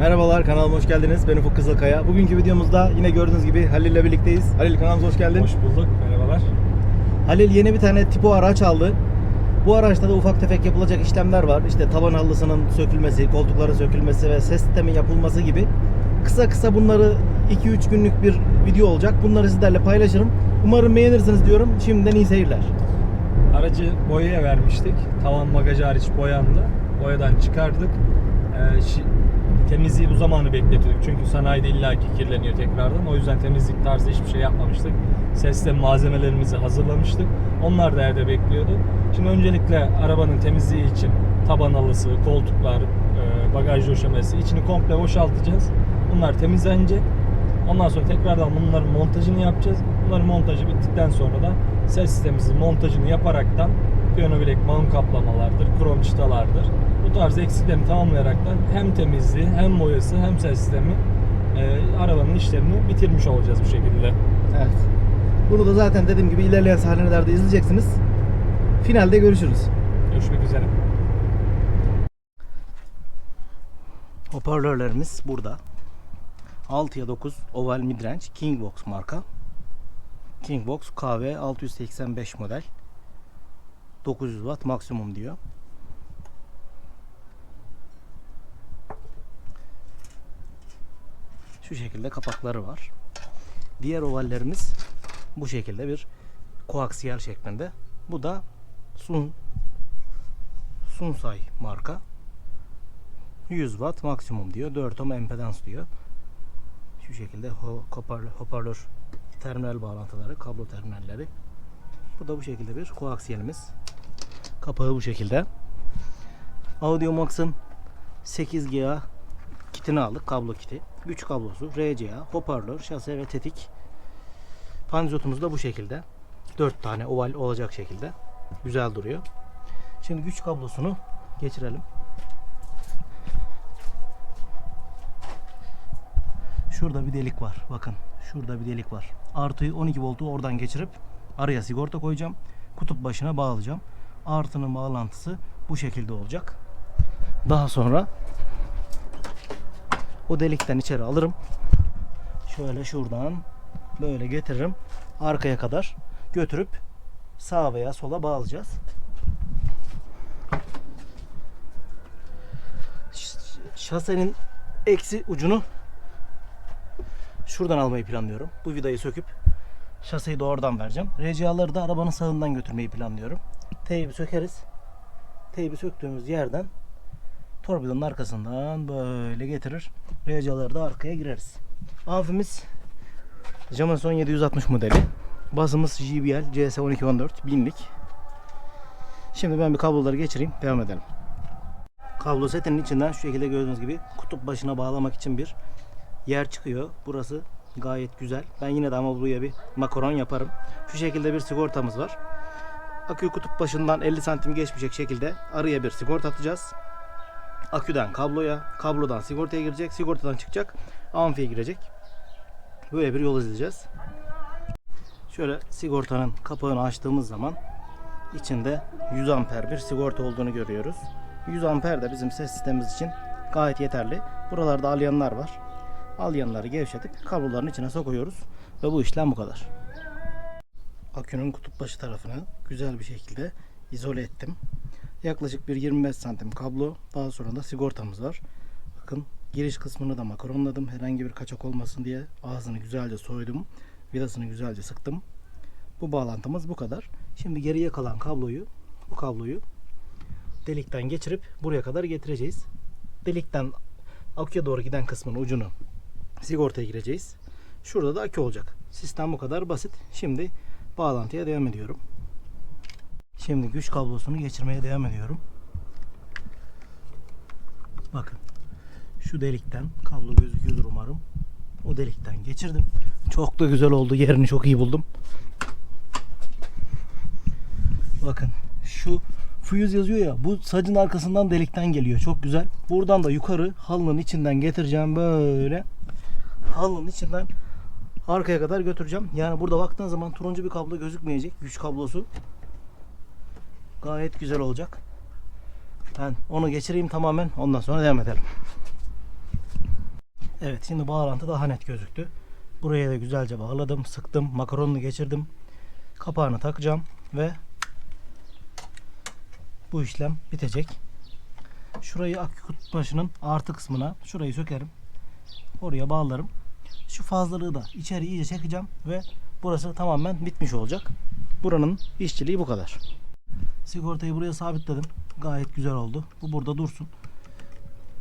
Merhabalar kanalıma hoş geldiniz. Ben Ufuk Kızılkaya. Bugünkü videomuzda yine gördüğünüz gibi Halil ile birlikteyiz. Halil kanalımıza hoş geldin. Hoş bulduk. Merhabalar. Halil yeni bir tane tipo araç aldı. Bu araçta da ufak tefek yapılacak işlemler var. İşte tavan halısının sökülmesi, koltukların sökülmesi ve ses sistemin yapılması gibi. Kısa kısa bunları 2-3 günlük bir video olacak. Bunları sizlerle paylaşırım. Umarım beğenirsiniz diyorum. Şimdiden iyi seyirler. Aracı boyaya vermiştik. Tavan bagajı hariç boyandı. Boyadan çıkardık. Ee, şi- temizliği bu zamanı bekletiyorduk. Çünkü sanayide illaki kirleniyor tekrardan. O yüzden temizlik tarzı hiçbir şey yapmamıştık. Sesle malzemelerimizi hazırlamıştık. Onlar da evde bekliyordu. Şimdi öncelikle arabanın temizliği için taban halısı, koltuklar, e, bagaj döşemesi içini komple boşaltacağız. Bunlar temizlenecek. Ondan sonra tekrardan bunların montajını yapacağız. Bunların montajı bittikten sonra da ses sistemimizin montajını yaparaktan piyano bilek mağum kaplamalardır, krom çıtalardır. Bu tarz eksiklerini tamamlayaraktan hem temizliği hem boyası hem ses sistemi e, arabanın işlerini bitirmiş olacağız bu şekilde. Evet. Bunu da zaten dediğim gibi ilerleyen sahnelerde izleyeceksiniz. Finalde görüşürüz. Görüşmek üzere. Hoparlörlerimiz burada. 6'ya 9 oval midrange Kingbox marka. Kingbox KV 685 model. 900 watt maksimum diyor. Şu şekilde kapakları var. Diğer ovallerimiz bu şekilde bir koaksiyel şeklinde. Bu da Sun Sunsai marka. 100 watt maksimum diyor. 4 ohm impedans diyor. Şu şekilde ho- hoparlör, hoparlör terminal bağlantıları, kablo terminalleri. Bu da bu şekilde bir koaksiyelimiz. Kapağı bu şekilde. Audio Max'ın 8GA kitini aldık. Kablo kiti. Güç kablosu, RCA, hoparlör, şase ve tetik. Panzotumuz da bu şekilde. 4 tane oval olacak şekilde. Güzel duruyor. Şimdi güç kablosunu geçirelim. Şurada bir delik var. Bakın. Şurada bir delik var. Artıyı 12 voltu oradan geçirip araya sigorta koyacağım. Kutup başına bağlayacağım. Artının bağlantısı bu şekilde olacak. Daha sonra o delikten içeri alırım. Şöyle şuradan böyle getiririm. Arkaya kadar götürüp sağa veya sola bağlayacağız. Şasenin eksi ucunu şuradan almayı planlıyorum. Bu vidayı söküp şaseyi de oradan vereceğim. RCA'ları da arabanın sağından götürmeyi planlıyorum. Teybi sökeriz. Teybi söktüğümüz yerden torpidonun arkasından böyle getirir. RCA'ları da arkaya gireriz. Amfimiz Jameson 760 modeli. Basımız JBL CS1214 binlik. Şimdi ben bir kabloları geçireyim. Devam edelim. Kablo setinin içinden şu şekilde gördüğünüz gibi kutup başına bağlamak için bir yer çıkıyor. Burası gayet güzel. Ben yine de ama buraya bir makaron yaparım. Şu şekilde bir sigortamız var. Akü kutup başından 50 santim geçmeyecek şekilde araya bir sigorta atacağız. Aküden kabloya, kablodan sigortaya girecek, sigortadan çıkacak, amfiye girecek. Böyle bir yol izleyeceğiz. Şöyle sigortanın kapağını açtığımız zaman içinde 100 amper bir sigorta olduğunu görüyoruz. 100 amper de bizim ses sistemimiz için gayet yeterli. Buralarda alyanlar var. Alyanları gevşetip kabloların içine sokuyoruz ve bu işlem bu kadar. Akünün kutup başı tarafını güzel bir şekilde izole ettim. Yaklaşık bir 25 santim kablo. Daha sonra da sigortamız var. Bakın giriş kısmını da makaronladım. Herhangi bir kaçak olmasın diye ağzını güzelce soydum. Vidasını güzelce sıktım. Bu bağlantımız bu kadar. Şimdi geriye kalan kabloyu, bu kabloyu delikten geçirip buraya kadar getireceğiz. Delikten aküye doğru giden kısmın ucunu sigortaya gireceğiz. Şurada da akü olacak. Sistem bu kadar basit. Şimdi bağlantıya devam ediyorum. Şimdi güç kablosunu geçirmeye devam ediyorum. Bakın. Şu delikten kablo gözüküyordur umarım. O delikten geçirdim. Çok da güzel oldu. Yerini çok iyi buldum. Bakın şu fuse yazıyor ya bu sacın arkasından delikten geliyor. Çok güzel. Buradan da yukarı halının içinden getireceğim böyle. Halının içinden arkaya kadar götüreceğim. Yani burada baktığın zaman turuncu bir kablo gözükmeyecek. Güç kablosu. Gayet güzel olacak. Ben onu geçireyim tamamen. Ondan sonra devam edelim. Evet şimdi bağlantı daha net gözüktü. Buraya da güzelce bağladım, sıktım, makaronunu geçirdim. Kapağını takacağım ve bu işlem bitecek. Şurayı akü başının artı kısmına şurayı sökerim. Oraya bağlarım. Şu fazlalığı da içeri iyice çekeceğim ve burası tamamen bitmiş olacak. Buranın işçiliği bu kadar. Sigortayı buraya sabitledim. Gayet güzel oldu. Bu burada dursun.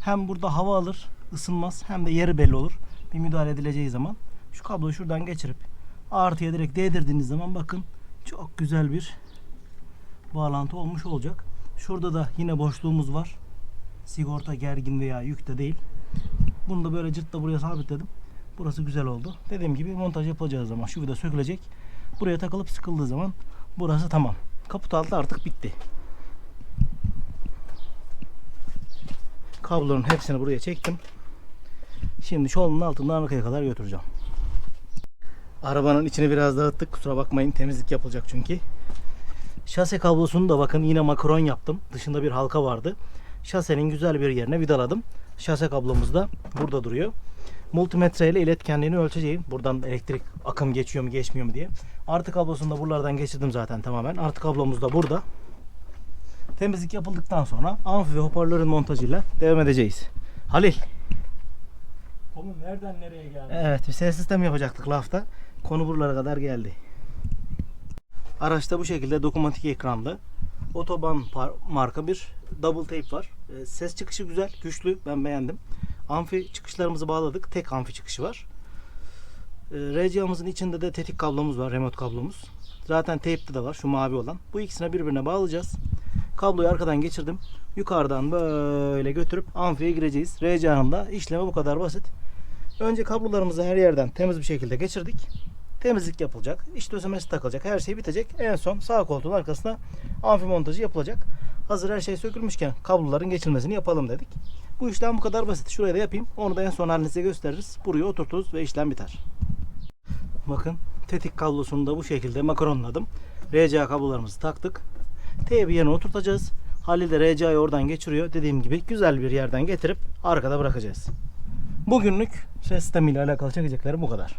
Hem burada hava alır, ısınmaz hem de yeri belli olur. Bir müdahale edileceği zaman şu kabloyu şuradan geçirip artıya direkt değdirdiğiniz zaman bakın çok güzel bir bağlantı olmuş olacak. Şurada da yine boşluğumuz var. Sigorta gergin veya yükte değil. Bunu da böyle cırtla buraya sabitledim. Burası güzel oldu. Dediğim gibi montaj yapacağı zaman şu vida sökülecek. Buraya takılıp sıkıldığı zaman burası tamam. Kaput altı artık bitti. Kabloların hepsini buraya çektim. Şimdi çolunun altından arkaya kadar götüreceğim. Arabanın içini biraz dağıttık. Kusura bakmayın temizlik yapılacak çünkü. Şase kablosunu da bakın yine makaron yaptım. Dışında bir halka vardı. Şasenin güzel bir yerine vidaladım. Şase kablomuz da burada duruyor. Multimetre ile iletkenliğini ölçeceğim. Buradan elektrik akım geçiyor mu geçmiyor mu diye. Artı kablosunu da buralardan geçirdim zaten tamamen. Artı kablomuz da burada. Temizlik yapıldıktan sonra amfi ve hoparlörün montajıyla devam edeceğiz. Halil. Oğlum nereden nereye geldi? Evet bir ses sistemi yapacaktık lafta. Konu buralara kadar geldi. Araçta bu şekilde dokunmatik ekranlı. Otoban marka bir double tape var. Ee, Ses çıkışı güzel, güçlü. Ben beğendim. Amfi çıkışlarımızı bağladık. Tek amfi çıkışı var. Ee, RCA'mızın içinde de tetik kablomuz var, remote kablomuz. Zaten tape'de de var, şu mavi olan. Bu ikisini birbirine bağlayacağız. Kabloyu arkadan geçirdim. Yukarıdan böyle götürüp amfiye gireceğiz. RCA'nın da işlemi bu kadar basit. Önce kablolarımızı her yerden temiz bir şekilde geçirdik. Temizlik yapılacak. iç döşemesi takılacak. Her şey bitecek. En son sağ koltuğun arkasına amfi montajı yapılacak. Hazır her şey sökülmüşken kabloların geçilmesini yapalım dedik. Bu işlem bu kadar basit. Şuraya da yapayım. Onu da en son halini size gösteririz. Buraya oturturuz ve işlem biter. Bakın tetik kablosunu da bu şekilde makaronladım. RCA kablolarımızı taktık. Teybi yerine oturtacağız. Halil de RCA'yı oradan geçiriyor. Dediğim gibi güzel bir yerden getirip arkada bırakacağız. Bugünlük ses sistemiyle alakalı çekeceklerim bu kadar.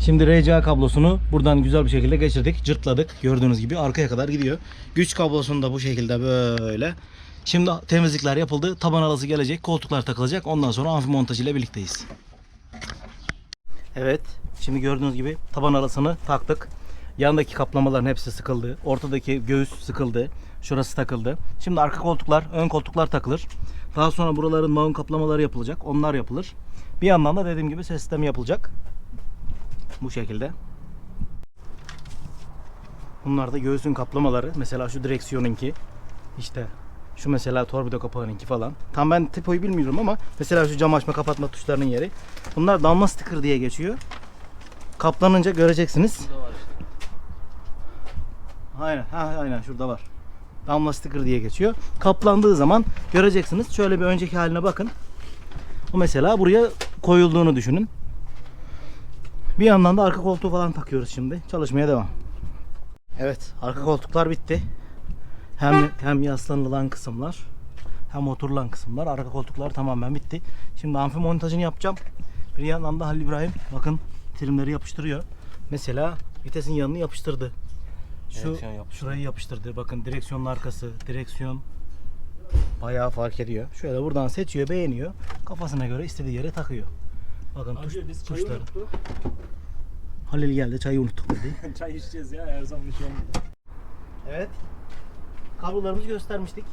Şimdi RCA kablosunu buradan güzel bir şekilde geçirdik. Cırtladık. Gördüğünüz gibi arkaya kadar gidiyor. Güç kablosunu da bu şekilde böyle. Şimdi temizlikler yapıldı. Taban arası gelecek. Koltuklar takılacak. Ondan sonra amfi montajı ile birlikteyiz. Evet. Şimdi gördüğünüz gibi taban arasını taktık. Yandaki kaplamaların hepsi sıkıldı. Ortadaki göğüs sıkıldı. Şurası takıldı. Şimdi arka koltuklar, ön koltuklar takılır. Daha sonra buraların maun kaplamaları yapılacak. Onlar yapılır. Bir yandan da dediğim gibi ses sistemi yapılacak. Bu şekilde. Bunlar da göğsün kaplamaları. Mesela şu direksiyonunki. işte şu mesela torpido kapağınınki falan. Tam ben tipoyu bilmiyorum ama mesela şu cam açma kapatma tuşlarının yeri. Bunlar damla sticker diye geçiyor. Kaplanınca göreceksiniz. Aynen, ha, aynen şurada var. Damla sticker diye geçiyor. Kaplandığı zaman göreceksiniz. Şöyle bir önceki haline bakın. Bu mesela buraya koyulduğunu düşünün. Bir yandan da arka koltuğu falan takıyoruz şimdi. Çalışmaya devam. Evet, arka koltuklar bitti. Hem hem yaslanılan kısımlar hem oturulan kısımlar arka koltuklar tamamen bitti. Şimdi amfi montajını yapacağım. Bir yandan da Halil İbrahim bakın trimleri yapıştırıyor. Mesela vitesin yanını yapıştırdı. Şu yapıştırdı. şurayı yapıştırdı. Bakın direksiyonun arkası, direksiyon bayağı fark ediyor. Şöyle buradan seçiyor, beğeniyor. Kafasına göre istediği yere takıyor. Bakın tuş, Hacı biz çayı tuşları. unuttuk. Halil geldi çayı unuttuk dedi. Çay içeceğiz ya her zaman içiyorum. Evet. Kablolarımızı göstermiştik.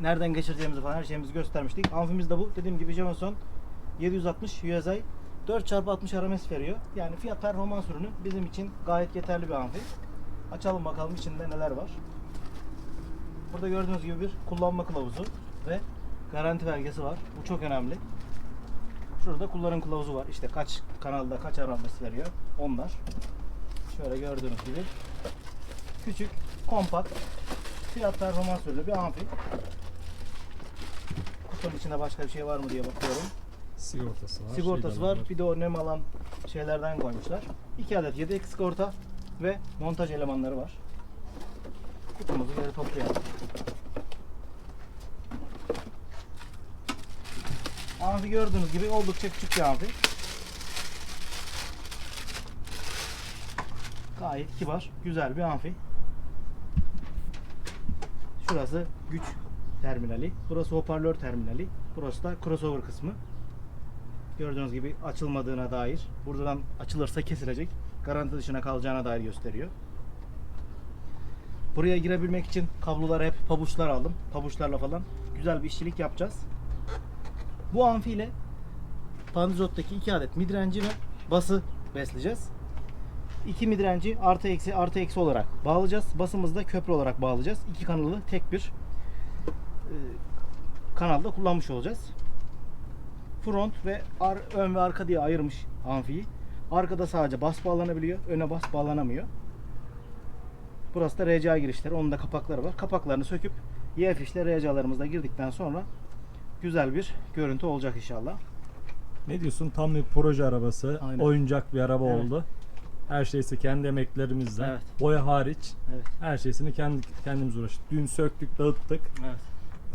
Nereden geçireceğimizi falan her şeyimizi göstermiştik. Amfimiz de bu. Dediğim gibi Jameson 760 USI 4x60 RMS veriyor. Yani fiyat performans ürünü bizim için gayet yeterli bir amfi. Açalım bakalım içinde neler var. Burada gördüğünüz gibi bir kullanma kılavuzu ve garanti belgesi var. Bu çok önemli. Şurada kullanım kılavuzu var. İşte kaç kanalda kaç RMS veriyor. Onlar. Şöyle gördüğünüz gibi küçük, kompakt, fiyat performans ürünü bir amfi. Kutunun içinde başka bir şey var mı diye bakıyorum. Sigortası var. Sigortası var. Bir de o nem alan şeylerden koymuşlar. 2 adet yedek sigorta ve montaj elemanları var. Kutumuzu geri toplayalım. Amfi gördüğünüz gibi oldukça küçük bir amfi. Gayet kibar, güzel bir amfi. Şurası güç terminali, burası hoparlör terminali, burası da crossover kısmı. Gördüğünüz gibi açılmadığına dair, buradan açılırsa kesilecek, garanti dışına kalacağına dair gösteriyor. Buraya girebilmek için kablolara hep pabuçlar aldım. Pabuçlarla falan güzel bir işçilik yapacağız. Bu amfi ile Pandizot'taki 2 adet midrenci ve bası besleyeceğiz. İki midrenci artı eksi artı eksi olarak bağlayacağız. Basımızı da köprü olarak bağlayacağız. İki kanalı tek bir e, kanalda kullanmış olacağız. Front ve ar, ön ve arka diye ayırmış amfiyi. Arkada sadece bas bağlanabiliyor. Öne bas bağlanamıyor. Burası da RCA girişleri. Onun da kapakları var. Kapaklarını söküp Y fişle RCA'larımızda girdikten sonra güzel bir görüntü olacak inşallah. Ne diyorsun? Tam bir proje arabası. Aynen. Oyuncak bir araba Evet. oldu. Her şeysi kendi emeklerimizle. Evet. Boya hariç Evet. her şeysini kendi kendimiz uğraştık. Dün söktük, dağıttık. Evet.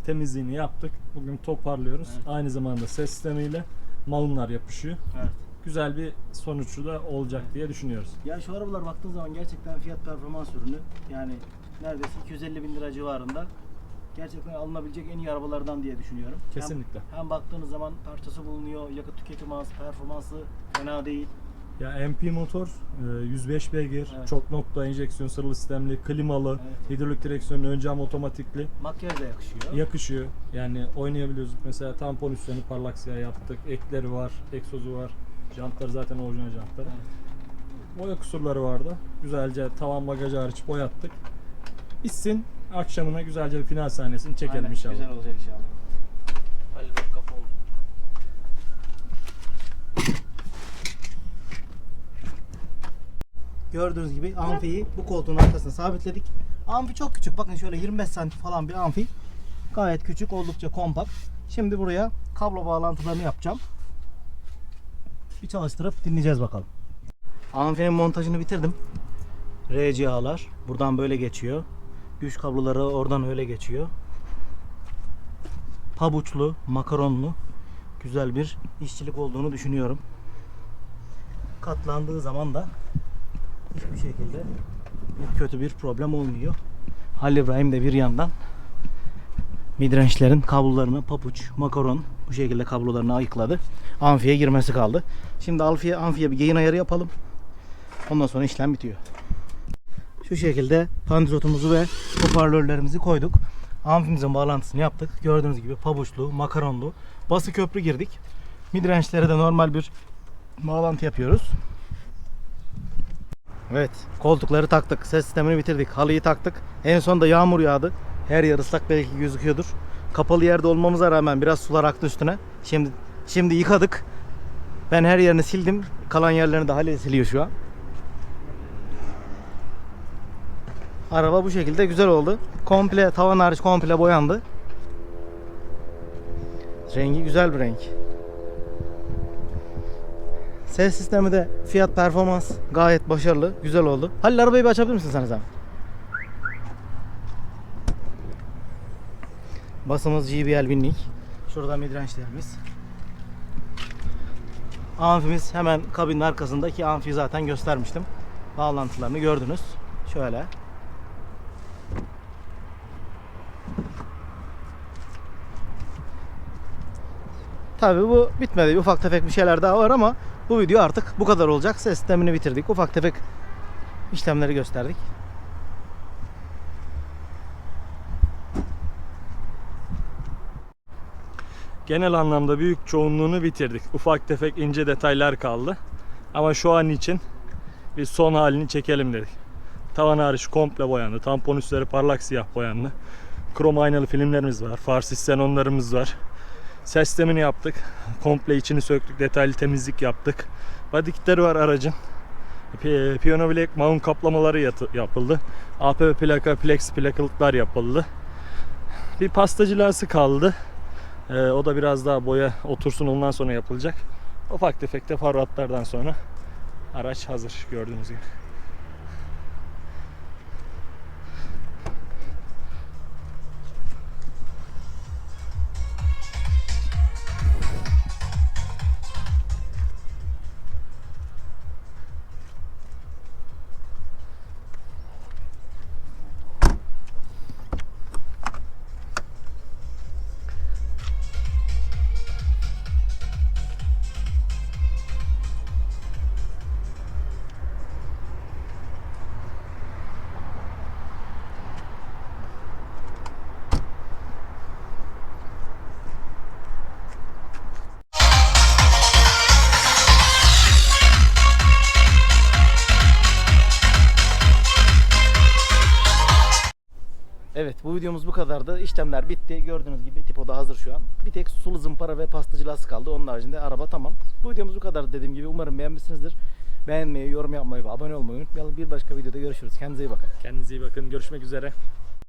Temizliğini yaptık. Bugün toparlıyoruz. Evet. Aynı zamanda ses sistemiyle malunlar yapışıyor. Evet. Güzel bir sonucu da olacak diye düşünüyoruz. Ya şu arabalar baktığın zaman gerçekten fiyat performans ürünü. Yani neredeyse 250 bin lira civarında. Gerçekten alınabilecek en iyi arabalardan diye düşünüyorum. Hem- Kesinlikle. Hem, baktığınız zaman parçası bulunuyor, yakıt tüketimi az, performansı fena değil. Ya MP motor e, 105 beygir, Evet. çok nokta enjeksiyon sarılı sistemli, klimalı, Evet. hidrolik direksiyonlu, ön cam otomatikli. Makyaj da yakışıyor. Yakışıyor. Yani oynayabiliyoruz. Mesela tampon üstlerini parlak siyah yaptık. Ekleri var, egzozu var. Jantları zaten orijinal jantları. Evet. Boya kusurları vardı. Güzelce tavan bagajı hariç boyattık. Bitsin. Akşamına güzelce bir final sahnesini çekelim Aynen, inşallah. Güzel olacak inşallah. Halil bak kapı oldu. Gördüğünüz gibi amfiyi bu koltuğun arkasına sabitledik. Amfi çok küçük. Bakın şöyle 25 santim falan bir amfi. Gayet küçük, oldukça kompakt. Şimdi buraya kablo bağlantılarını yapacağım. Bir çalıştırıp dinleyeceğiz bakalım. Amfinin montajını bitirdim. RCA'lar buradan böyle geçiyor. Güç kabloları oradan öyle geçiyor. Pabuçlu, makaronlu güzel bir işçilik olduğunu düşünüyorum. Katlandığı zaman da hiçbir şekilde kötü bir problem olmuyor. Halil İbrahim de bir yandan midrange'lerin kablolarını papuç, makaron bu şekilde kablolarını ayıkladı. Amfiye girmesi kaldı. Şimdi amfiye, amfiye bir gain ayarı yapalım. Ondan sonra işlem bitiyor. Şu şekilde pandizotumuzu ve hoparlörlerimizi koyduk. Amfimizin bağlantısını yaptık. Gördüğünüz gibi pabuçlu, makaronlu, bası köprü girdik. Midrange'lere de normal bir bağlantı yapıyoruz. Evet, koltukları taktık. Ses sistemini bitirdik. Halıyı taktık. En son da yağmur yağdı. Her yer ıslak belki gözüküyordur. Kapalı yerde olmamıza rağmen biraz sular aktı üstüne. Şimdi şimdi yıkadık. Ben her yerini sildim. Kalan yerlerini de Halil siliyor şu an. Araba bu şekilde güzel oldu. Komple tavan hariç komple boyandı. Rengi güzel bir renk. Ses sistemi de fiyat performans gayet başarılı, güzel oldu. Halil arabayı bir açabilir misin sen sen? Basımız JBL binlik. Şurada midrange'lerimiz. Amfimiz hemen kabinin arkasındaki amfi zaten göstermiştim. Bağlantılarını gördünüz. Şöyle. Tabii bu bitmedi. Ufak tefek bir şeyler daha var ama bu video artık bu kadar olacak. Ses sistemini bitirdik. Ufak tefek işlemleri gösterdik. Genel anlamda büyük çoğunluğunu bitirdik. Ufak tefek ince detaylar kaldı. Ama şu an için bir son halini çekelim dedik. Tavan hariç komple boyandı. Tampon üstleri parlak siyah boyandı. Krom aynalı filmlerimiz var. Far onlarımız var. Ses sistemini yaptık. Komple içini söktük. Detaylı temizlik yaptık. Body var aracın. Pi- Piyano bilek mount kaplamaları yapıldı. APV plaka, plex plakalıklar yapıldı. Bir pastacılası kaldı. Ee, o da biraz daha boya otursun ondan sonra yapılacak. Ufak tefek de farratlardan sonra araç hazır gördüğünüz gibi. Videomuz bu kadardı. İşlemler bitti. Gördüğünüz gibi tipo da hazır şu an. Bir tek sulu zımpara ve pastacı lastik kaldı. Onun haricinde araba tamam. Bu videomuz bu kadar dediğim gibi. Umarım beğenmişsinizdir. Beğenmeyi, yorum yapmayı ve abone olmayı unutmayalım. Bir başka videoda görüşürüz. Kendinize iyi bakın. Kendinize iyi bakın. Görüşmek üzere.